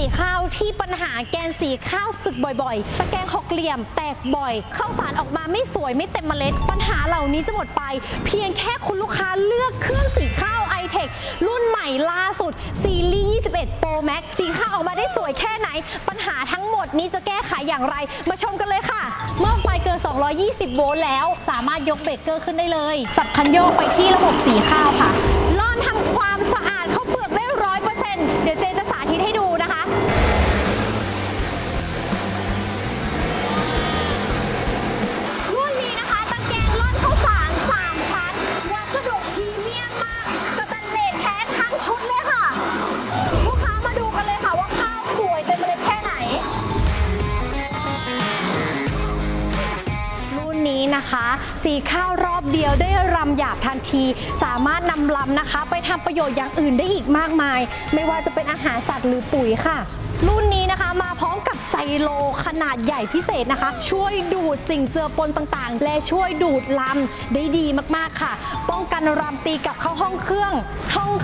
สีข้าวที่ปัญหาแกนสีข้าวสึกบ่อยๆ ตะแกรงหกเหลี่ยมแตกบ่อย ข้าวสารออกมาไม่สวยไม่เต็มเมล็ด ปัญหาเหล่านี้จะหมดไป เพียงแค่คุณลูกค้าเลือกเครื่องสีข้าว i t e c h รุ่นใหม่ล่าสุด ซีรีส์21 Pro Max สีข้าวออกมาได้สวยแค่ไหน ปัญหาทั้งหมดนี้จะแก้ไขอย่างไร มาชมกันเลยค่ะ เมื่อไฟเกิน 220 โวลต์แล้ว สามารถยกเบรกเกอร์ขึ้นได้เลย สับคันโยกไปที่ระบบสีข้าวค่ะ นะคะ สีข้าวรอบเดียวได้รำหยาบทันที สามารถนำลำนะคะ ไปทำประโยชน์อย่างอื่นได้อีกมากมาย ไม่ว่าจะเป็นอาหารสัตว์หรือปุ๋ยค่ะ รุ่นนี้นะคะมาพร้อมกับไซโลขนาดใหญ่พิเศษนะคะ ช่วยดูดสิ่งเจือปนต่างๆ และช่วยดูดลำได้ดีมากๆค่ะ ป้องกันรำตีกลับเข้าห้องเครื่อง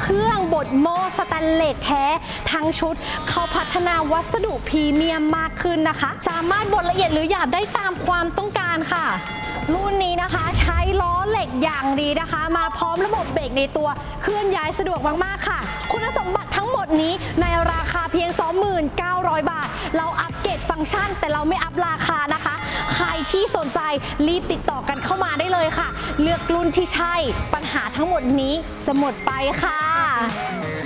เครื่องบดโม่สแตนเลสแท้ทั้งชุด เขาพัฒนาวัสดุพรีเมียมมากขึ้นนะคะ สามารถบดละเอียดหรือหยาบได้ตามความต้องการค่ะ รุ่นนี้นะคะใช้ล้อเหล็กอย่างดีนะคะ มาพร้อมระบบเบรกในตัวเคลื่อนย้ายสะดวกมากๆค่ะ คุณสมบัติทั้งหมดนี้ในราคาเพียง 29,000 บาท เราอัปเกรดฟังก์ชัน แต่เราไม่อัพราคานะคะ ใครที่สนใจรีบติดต่อกันเข้ามาได้เลยค่ะ เลือกรุ่นที่ใช่ปัญหาทั้งหมดนี้จะหมดไปค่ะ ค่ะ